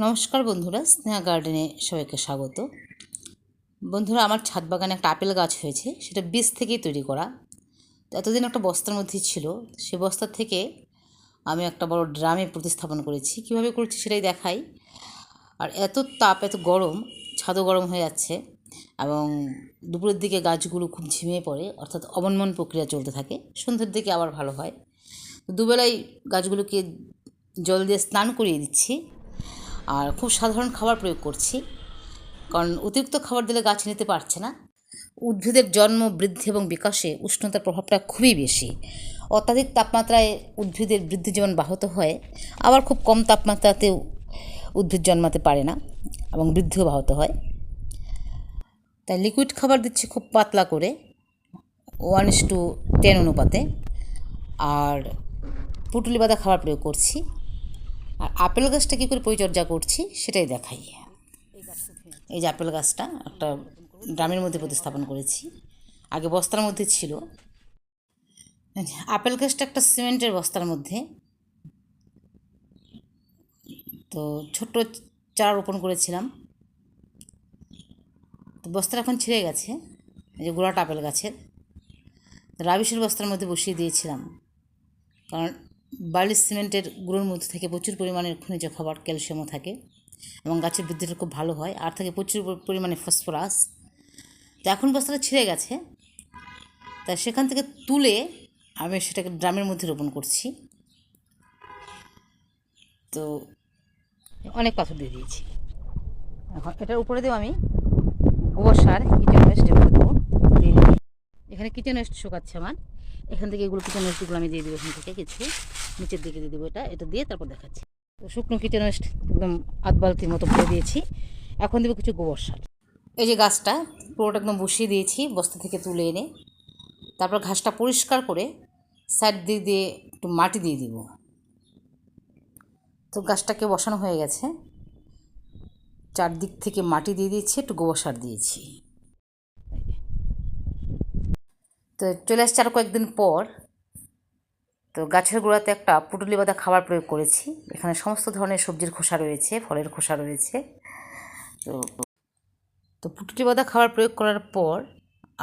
নমস্কার বন্ধুরা, স্নেহা গার্ডেনে সবাইকে স্বাগত। বন্ধুরা, আমার ছাদ বাগানে একটা আপেল গাছ হয়েছে, সেটা বীজ থেকেই তৈরি করা। এতদিন একটা বস্তার মধ্যে ছিল, সে বস্তা থেকে আমি একটা বড় ড্রামে প্রতিস্থাপন করেছি। কীভাবে করছি সেটাই দেখাই। আর এত তাপ, এত গরম, ছাদও গরম হয়ে যাচ্ছে এবং দুপুরের দিকে গাছগুলো খুব ঝিমিয়ে পড়ে, অর্থাৎ অবনমন প্রক্রিয়া চলতে থাকে। সন্ধ্যের দিকে আবার ভালো হয়। তো দুবেলাই গাছগুলোকে জল দিয়ে স্নান করিয়ে দিচ্ছি। আর খুব সাধারণ খাবার প্রয়োগ করছি। কারণ অতিরিক্ত খাবার দিলে গাছ নিতে পারছে না। উদ্ভিদের জন্ম, বৃদ্ধি এবং বিকাশে উষ্ণতার প্রভাবটা খুবই বেশি। অত্যাধিক তাপমাত্রায় উদ্ভিদের বৃদ্ধি যেমন ব্যাহত হয়, আবার খুব কম তাপমাত্রাতেও উদ্ভিদ জন্মাতে পারে না এবং বৃদ্ধিও ব্যাহত হয়। তাই লিকুইড খাবার দিচ্ছি খুব পাতলা করে ওয়ান ইস টু টেন অনুপাতে। আর পুটুলি বাঁধা খাবার প্রয়োগ করছি। আর আপেল গাছটা কী করে পরিচর্যা করছি সেটাই দেখাই। এই যে আপেল গাছটা একটা ড্রামের মধ্যে প্রতিস্থাপন করেছি। আগে বস্তার মধ্যে ছিল। আপেল গাছটা একটা সিমেন্টের বস্তার মধ্যে। তো ছোট্ট চারা রোপণ করেছিলাম। তো বস্তাটা এখন ছিঁড়ে গেছে। এই যে গোড়াটা আপেল গাছের। রাবিশের বস্তার মধ্যে বসিয়ে দিয়েছিলাম। কারণ বার্লি সিমেন্টের গুঁড়োর মধ্যে থেকে প্রচুর পরিমাণের খনিজ খাবার ক্যালসিয়ামও থাকে এবং গাছের বৃদ্ধিটা খুব ভালো হয়। আর থাকে প্রচুর পরিমাণে ফসফরাস। তো এখন বস্তাটা ছিঁড়ে গেছে। তা সেখান থেকে তুলে আমি সেটাকে ড্রামের মধ্যে রোপণ করছি। তো অনেক পাথর দিয়ে দিয়েছি। এখন এটার উপরে দেবো আমি গোবর সার, কিচেন ওয়েস্ট এখানে কিচেন ওয়েস্ট শুকাচ্ছে আমার। এখান থেকে এগুলো কিচেন ওয়েস্টগুলো আমি দিয়ে দেবো এখান থেকে কিছু। নিচের দিকে দিয়ে দেবো এটা এটা দিয়ে তারপর দেখাচ্ছি। তো শুকনো কিচেন ওয়েস্ট একদম আধ বালতির মতো ভরে দিয়েছি। এখন দেবো কিছু গোবর সার। এই যে গাছটা, পুরোটা একদম বসিয়ে দিয়েছি, বস্তা থেকে তুলে এনে। তারপর ঘাসটা পরিষ্কার করে সাইড দিয়ে দিয়ে একটু মাটি দিয়ে দিব। তো গাছটাকে বসানো হয়ে গেছে। চারদিক থেকে মাটি দিয়ে দিয়েছি, একটু গোবর সার দিয়েছি। তো চলে আসছে আরও কয়েকদিন পর। তো গাছের গোড়াতে একটা পুটুলি বাঁধা খাবার প্রয়োগ করেছি। এখানে সমস্ত ধরনের সবজির খোসা রয়েছে, ফলের খোসা রয়েছে। তো তো পুটুলি বাঁধা খাবার প্রয়োগ করার পর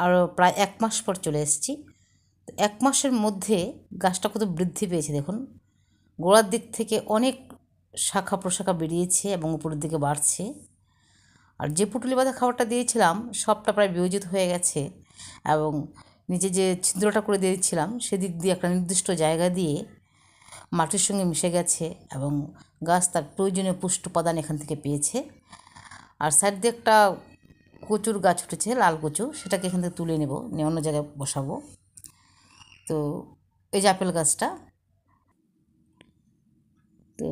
আরও প্রায় এক মাস পর চলে এসেছি। তো এক মাসের মধ্যে গাছটা কত বৃদ্ধি পেয়েছে দেখুন। গোড়ার দিক থেকে অনেক শাখা প্রশাখা বেরিয়েছে এবং উপরের দিকে বাড়ছে। আর যে পুটুলি বাঁধা খাবারটা দিয়েছিলাম, সবটা প্রায় বিয়োজিত হয়ে গেছে এবং নিচে যে ছিদ্রটা করে দিয়েছিলাম, সেদিক দিয়ে একটা নির্দিষ্ট জায়গা দিয়ে মাটির সঙ্গে মিশে গেছে এবং গাছ তার প্রয়োজনীয় পুষ্ট উপাদান এখান থেকে পেয়েছে। আর সাইড দিয়ে একটা কচুর গাছ উঠেছে, লাল কচু, সেটাকে এখান থেকে তুলে নেব, নিয়ে অন্য জায়গায় বসাবো। তো এই যে আপেল গাছটা, তো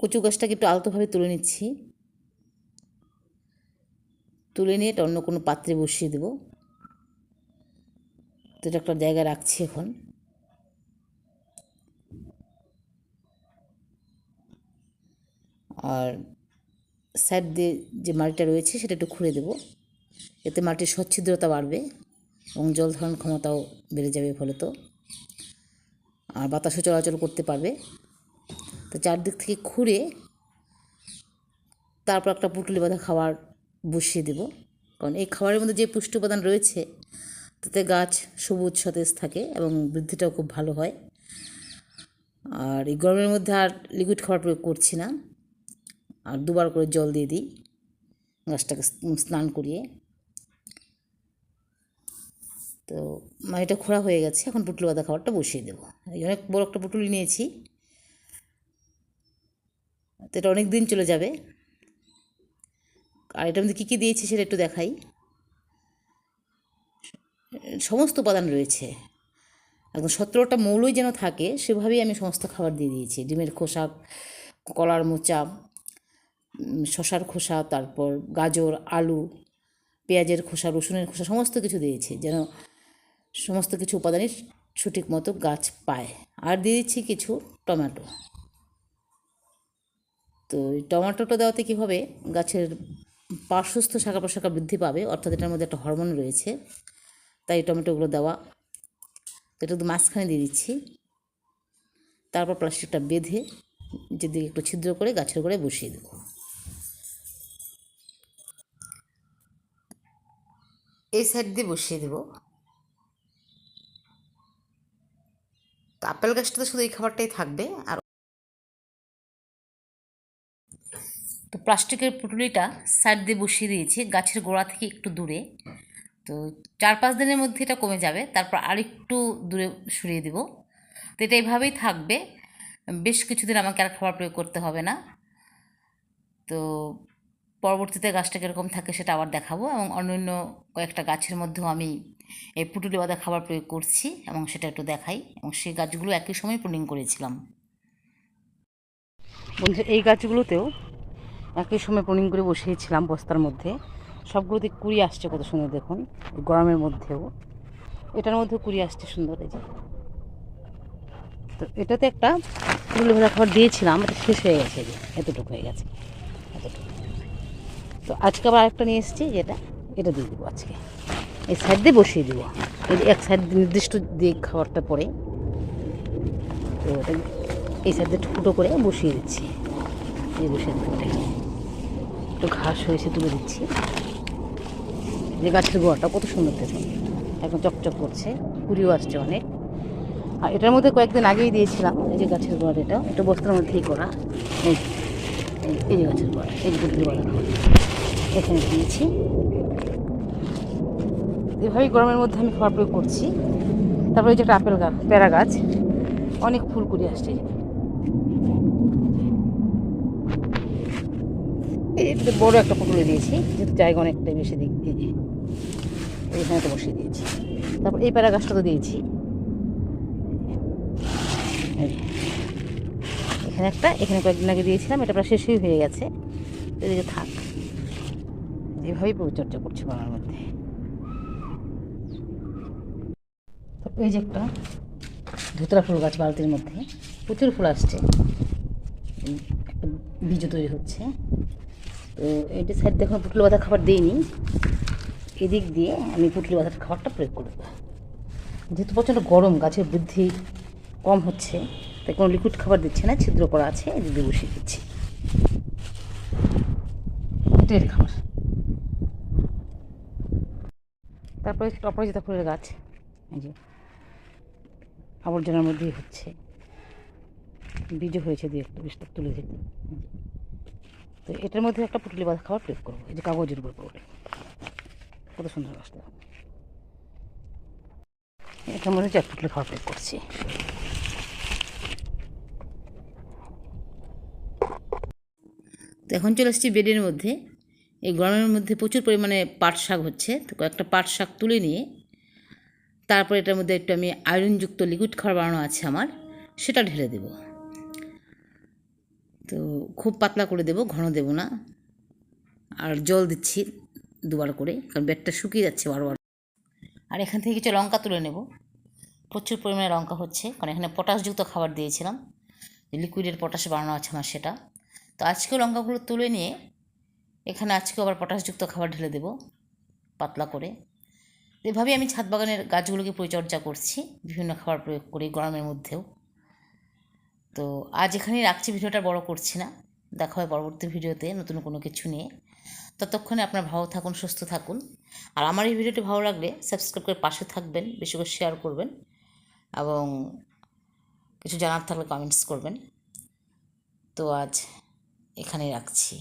কচু গাছটাকে একটু আলতোভাবে তুলে নিচ্ছি। তুলে নিয়ে এটা অন্য কোনো পাত্রে বসিয়ে দেবো। এটা একটা জায়গায় রাখছি এখন। আর সাইড দিয়ে যে মাটিটা রয়েছে সেটা একটু খুঁড়ে দেবো। এতে মাটির সচ্ছিদ্রতা বাড়বে এবং জল ধারণ ক্ষমতাও বেড়ে যাবে ফলে তো আর বাতাসও চলাচল করতে পারবে। তো চারদিক থেকে খুঁড়ে তারপর একটা পুটুলি বাঁধা খাবার বসিয়ে দেব। কারণ এই খাবারের মধ্যে যে পুষ্টি উপাদান রয়েছে তাতে গাছ সবুজ সতেজ থাকে এবং বৃদ্ধিটাও খুব ভালো হয়। আর এই গরমের মধ্যে আর লিকুইড খাবার প্রয়োগ করছি না। আর দুবার করে জল দিয়ে দিই গাছটাকে স্নান করিয়ে। তো মাটিটা খোঁড়া হয়ে গেছে, এখন পুটুলি বাঁধা খাবারটা বসিয়ে দেবো। এই অনেক বড় একটা পুটুলি নিয়েছি। তো এটা অনেক দিন চলে যাবে। আর এটার মধ্যে কী কী দিয়েছি সেটা একটু দেখাই। সমস্ত উপাদান রয়েছে। একদম সতেরোটা মৌলই যেন থাকে, সেভাবেই আমি সমস্ত খাবার দিয়ে দিয়েছি। ডিমের খোসা, কলার মোচা শশার খোসা, তারপর গাজর, আলু, পেঁয়াজের খোসা, রসুনের খোসা, সমস্ত কিছু দিয়েছি যেন সমস্ত কিছু উপাদানই সঠিক মতো গাছ পায়। আর দিয়ে দিচ্ছি কিছু টমেটো। তো টমেটোটা দেওয়াতে কী হবে? গাছের পার্শ্বস্থ শাখা প্রশাখা বৃদ্ধি পাবে, অর্থাৎ এটার মধ্যে একটা হরমোন রয়েছে। তাই টমেটোগুলো দেওয়া। এটা তো মাঝখানে দিয়ে দিচ্ছি। তারপর প্লাস্টিকটা বেঁধে যদি একটু ছিদ্র করে গাছের করে বসিয়ে দেব। এই সাইড দিয়ে বসিয়ে দেব। তো আপেল গাছটা তো শুধু এই খাবারটাই থাকবে। আর তো প্লাস্টিকের পুটুলিটা সাইড দিয়ে বসিয়ে দিয়েছি। গাছের গোড়া থেকে একটু দূরে। তো চার পাঁচ দিনের মধ্যে এটা কমে যাবে। তারপর আরেকটু দূরে সরিয়ে দেব। তো এটা এইভাবেই থাকবে। বেশ কিছুদিন আমাকে আর খাবার প্রয়োগ করতে হবে না। তো পরবর্তীতে গাছটা কীরকম থাকে সেটা আবার দেখাবো এবং অন্যান্য কয়েকটা গাছের মধ্যেও আমি এই পুটুলি বাঁধা খাবার প্রয়োগ করছি এবং সেটা একটু দেখাই এবং সেই গাছগুলো একই সময় প্রুনিং করেছিলাম। বন্ধু এই গাছগুলোতেও একই সময় প্রুনিং করে বসিয়েছিলাম বস্তার মধ্যে। সবগুলোতে কুড়ি আসছে কত সুন্দর দেখুন, গরমের মধ্যেও। এটার মধ্যেও কুড়ি আসছে সুন্দর, এই যে। তো এটাতে একটা ভাজা খাবার দিয়েছিলাম শেষ হয়ে গেছে যে, এতটুকু হয়ে গেছে, এতটুকু। তো আজকে আবার আরেকটা নিয়ে এসেছি, যেটা, এটা দিয়ে দেবো আজকে। এই সাইড দিয়ে বসিয়ে দেবো। এই এক সাইড নির্দিষ্ট দিয়ে খাবারটা পরে, তো এটা এই সাইড দিয়ে ফুটো করে বসিয়ে দিচ্ছি। এই বসিয়ে দেবো একটু ঘাস হয়েছে, তুলে দিচ্ছি। যে গাছের গোড়াটা কত সুন্দর দেখুন এখন চকচক করছে, কুড়িও আসছে অনেক। আর এটার মধ্যে কয়েকদিন আগেই দিয়েছিলাম, এই যে গাছের গোড়া এটা এটা বস্তার মধ্যেই করা। এই যে গাছের গোড়া, এই যে গুটলি গোড়া এখানে দিয়েছি। এভাবেই গরমের মধ্যে আমি খাবার প্রয়োগ করছি। তারপরে যে একটা আপেল গাছ, পেয়ারা গাছ, অনেক ফুল কুড়ি আসছে। বড় একটা পুকুরে দিয়েছি, যেহেতু জায়গা অনেকটাই বেশি দিক এই যে এইখানে তো বসিয়ে দিয়েছি। তারপর এই প্যারা গাছটা তো দিয়েছি। এখানে একটা, এখানে কয়েকদিন আগে দিয়েছিলাম, এটা প্রায় শেষই হয়ে গেছে। এদিকে থাক। এভাবেই পরিচর্যা করছি বাংলার মধ্যে। এই যে একটা ধুতরা ফুল গাছ বালতির মধ্যে, প্রচুর ফুল আসছে। বীজ তৈরি হচ্ছে। তো এইটা সাইড দেখুন পুটলি বাঁধা খাবার দিইনি। এদিক দিয়ে আমি পুটলি বাঁধার খাবারটা প্রয়োগ করব যেহেতু প্রচণ্ড গরম, গাছের বৃদ্ধি কম হচ্ছে, তাই কোনো লিকুইড খাবার দিচ্ছে না, ছিদ্র করা আছে, এদিক দিয়ে বসিয়ে দিচ্ছি। এটাই খাবার। তারপরে অপরাজিতা ফুলের গাছ। এই যে আবর্জনার মধ্যেই হচ্ছে। বীজও হয়েছে দু একটা বীজটা তুলে দিতে তো এটার মধ্যে একটা পুটলি বাঁধা খাবার প্রয়োগ করব। এই যে কাগজের উপর পড়বে কত সুন্দর গাছটা এটার মধ্যে চার পুটলি খাবার প্রয়োগ করছি। তো এখন চলে এসেছি বেডের মধ্যে। এই গরমের মধ্যে প্রচুর পরিমাণে পাট শাক হচ্ছে। তো কয়েকটা পাট শাক তুলে নিয়ে তারপর এটার মধ্যে একটু আমি আয়রনযুক্ত লিকুইড খাবার বানানো আছে আমার। সেটা ঢেলে দেব। তো খুব পাতলা করে দেব, ঘন দেব না। আর জল দিচ্ছি। দুবার করে, কারণ বেডটা শুকিয়ে যাচ্ছে বারবার। আর এখান থেকে কিছু লঙ্কা তুলে নেব। প্রচুর পরিমাণে লঙ্কা হচ্ছে, কারণ এখানে পটাশযুক্ত খাবার দিয়েছিলাম। লিকুইডের পটাশ বানানো আছে আমার সেটা। তো আজকেও লঙ্কাগুলো তুলে নিয়ে এখানে আজকে আবার পটাশযুক্ত খাবার ঢেলে দেব, পাতলা করে। এভাবেই আমি ছাদ বাগানের গাছগুলোকে পরিচর্যা করছি, বিভিন্ন খাবার প্রয়োগ করি গরমের মধ্যেও। তো আজ এখানেই রাখছি, ভিডিওটা বড় করছি না। দেখা হয় পরবর্তী ভিডিওতে নতুন কোনো কিছু নিয়ে। ততক্ষণে আপনার ভালো থাকুন, সুস্থ থাকুন। আর আমার এই ভিডিওটি ভালো লাগলে সাবস্ক্রাইব করে পাশে থাকবেন, বেশি করে শেয়ার করবেন এবং কিছু জানার থাকলে কমেন্টস করবেন। তো আজ এখানেই রাখছি।